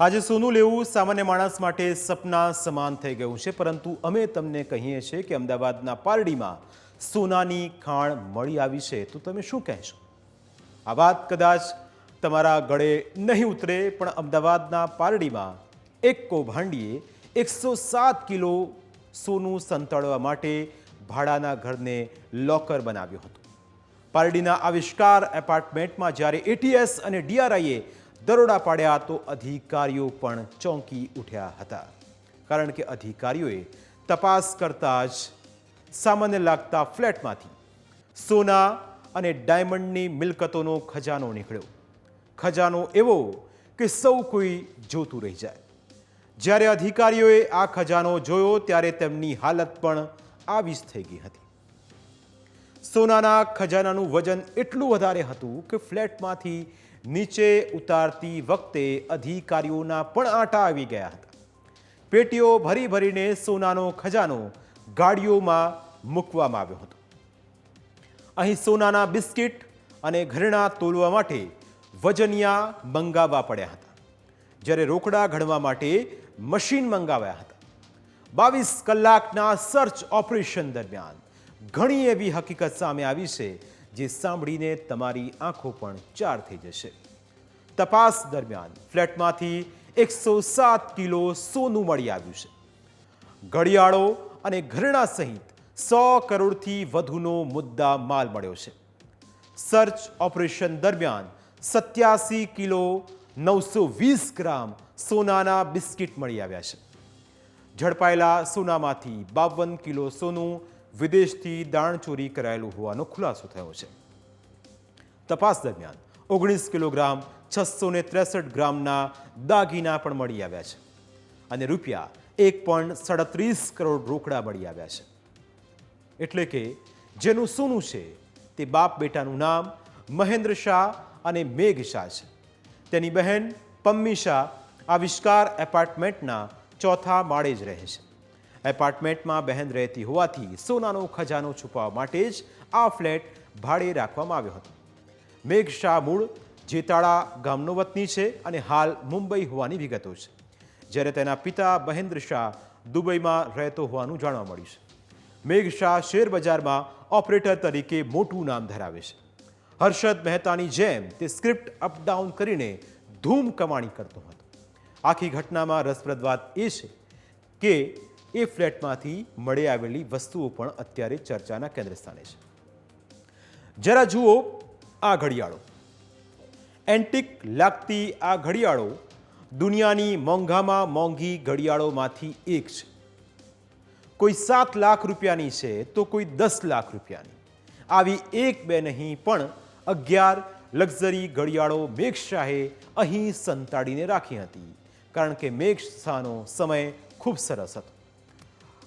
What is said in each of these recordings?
આજે સોનું લેવું સામાન્ય માણસ માટે સપના સમાન થઈ ગયું છે, પરંતુ અમે તમને કહીએ છીએ કે અમદાવાદના પારડીમાં સોનાની ખાણ મળી આવી છે. તો તમે શું કહેશો? આ વાત કદાચ તમારા ગળે નહીં ઉતરે, પણ અમદાવાદના પારડીમાં એક કૌભાંડીએ એકસો સાત કિલો સોનું સંતાડવા માટે ભાડાના ઘરને લોકર બનાવ્યું હતું. પારડીના આવિષ્કાર એપાર્ટમેન્ટમાં જ્યારે એટીએસ અને ડીઆરઆઈએ દરોડા પાડ્યા તો અધિકારીઓ પણ ચોંકી ઉઠ્યા હતા. કારણ કે અધિકારીઓએ તપાસ કરતા જ સામાન્ય લાગતા ફ્લેટમાંથી સોના અને ડાયમંડની મિલકતોનો ખજાનો નીકળ્યો. ખજાનો એવો કે સૌ કોઈ જોતું રહી જાય. જ્યારે અધિકારીઓએ આ ખજાનો જોયો ત્યારે તેમની હાલત પણ આવી જ થઈ ગઈ હતી. સોનાના ખજાનાનું વજન એટલું વધારે હતું કે ફ્લેટમાંથી નીચે ઉતારતી વખતે અધિકારીઓના પણ આંટા આવી ગયા હતા. પેટીઓ ભરી ભરીને સોનાનો ખજાનો ગાડીઓમાં મૂકવામાં આવ્યો હતો. અહીં સોનાના બિસ્કિટ અને ઘરેણાં તોલવા માટે વજનિયા મંગાવવા પડ્યા હતા. જ્યારે રોકડા ગણવા માટે મશીન મંગાવ્યા હતા. બાવીસ કલાકના સર્ચ ઓપરેશન દરમિયાન ઘણી એવી હકીકત સામે આવી છે જે સાંભળીને તમારી આંખો પણ ચાર થઈ જશે. તપાસ દરમિયાન ફ્લેટમાંથી એકસો સાત કિલો સોનું મળી આવ્યું છે. ઘડિયાળો અને ઘરેણા સહિત સો કરોડથી વધુનો મુદ્દા માલ મળ્યો છે. સર્ચ ઓપરેશન દરમિયાન સત્યાસી કિલો નવસો વીસ ગ્રામ સોનાના બિસ્કિટ મળી આવ્યા છે. ઝડપાયેલા સોનામાંથી બાવન કિલો સોનું વિદેશથી દાણચોરી કરાયેલું હોવાનો ખુલાસો થયો છે. તપાસ દરમિયાન ઓગણીસ કિલોગ્રામ છસો ને ત્રેસઠ ગ્રામના દાગીના પણ મળી આવ્યા છે અને રૂપિયા એક પોઈન્ટ સાડત્રીસ કરોડ રોકડા મળી આવ્યા છે. એટલે કે જેનું સોનું છે તે બાપ બેટાનું નામ મહેન્દ્ર શાહ અને મેઘ શાહ છે. તેની બહેન પમ્મી શાહ આવિષ્કાર એપાર્ટમેન્ટના ચોથા માળે જ રહે છે. એપાર્ટમેન્ટમાં બહેન રહેતી હોવાથી સોનાનો ખજાનો છુપાવવા માટે જ આ ફ્લેટ ભાડે રાખવામાં આવ્યો હતો. મેઘ શાહ મૂળ જેતાળા ગામનો વતની છે અને હાલ મુંબઈ હોવાની વિગતો છે. જ્યારે તેના પિતા મહેન્દ્ર શાહ દુબઈમાં રહેતો હોવાનું જાણવા મળ્યું છે. મેઘ શાહ શેર બજારમાં ઓપરેટર તરીકે મોટું નામ ધરાવે છે. હર્ષદ મહેતાની જેમ તે સ્ક્રિપ્ટ અપડાઉન કરીને ધૂમ કમાણી કરતો હતો. આખી ઘટનામાં રસપ્રદ વાત એ છે કે એ ફ્લેટમાંથી મળી આવેલી વસ્તુઓ પણ અત્યારે ચર્ચાના કેન્દ્ર સ્થાને છે. જરા જુઓ આ ઘડિયાળો. એન્ટિક લાગતી આ ઘડિયાળો દુનિયાની મોંઘામાં મોંઘી ઘડિયાળોમાંથી એક છે. કોઈ સાત લાખ રૂપિયાની છે તો કોઈ દસ લાખ રૂપિયાની. આવી એક બે નહીં, પણ અગિયાર લક્ઝરી ઘડિયાળો મેઘ શાહે અહીં સંતાડીને રાખી હતી. કારણ કે મેઘ શાહનો સમય ખૂબ સરસ હતો.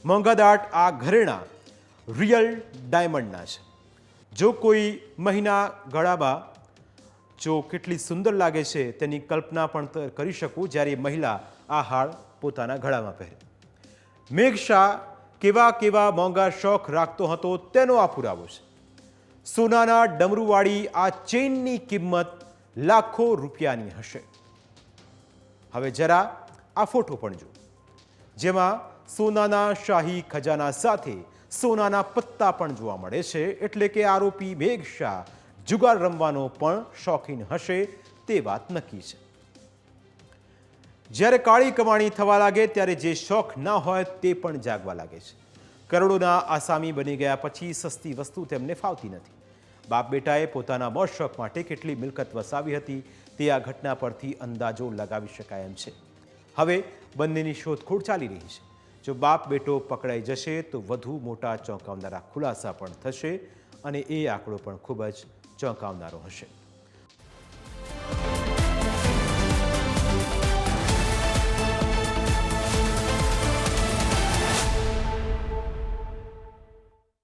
મોંઘાદાટ આ ઘરેણાં રિયલ ડાયમંડના છે. જો કોઈ મહિના ગળામાં જો કેટલી સુંદર લાગે છે તેની કલ્પના પણ કરી શકું જ્યારે મહિલા આ હાર પોતાના ગળામાં પહેરે. મેઘ શાહ કેવા કેવા મોંઘા શોખ રાખતો હતો તેનો આ પુરાવો છે. સોનાના ડમરૂવાળી આ ચેઇનની કિંમત લાખો રૂપિયાની હશે. હવે જરા આ ફોટો પણ જો જેમાં સોનાના શાહી ખજાના સાથે સોનાના પત્તા પણ જોવા મળે છે. એટલે કે આરોપી મેઘ શાહ જુગાર રમવાનો પણ શોખીન હશે તે વાત નક્કી છે. જ્યારે કાળી કમાણી થવા લાગે ત્યારે જે શોખ ના હોય તે પણ જાગવા લાગે છે. કરોડોના આસામી બની ગયા પછી સસ્તી વસ્તુ તેમને ફાવતી નથી. બાપ બેટાએ પોતાના મોજ શોખ માટે કેટલી મિલકત વસાવી હતી તે આ ઘટના પરથી અંદાજો લગાવી શકાય એમ છે. હવે બંનેની શોધખોળ ચાલી રહી છે. જો બાપ બેટો પકડાઈ જશે તો વધુ મોટા ચોંકાવનારા ખુલાસા પણ થશે અને એ આંકડો પણ ખૂબ જ ચોંકાવનારો હશે.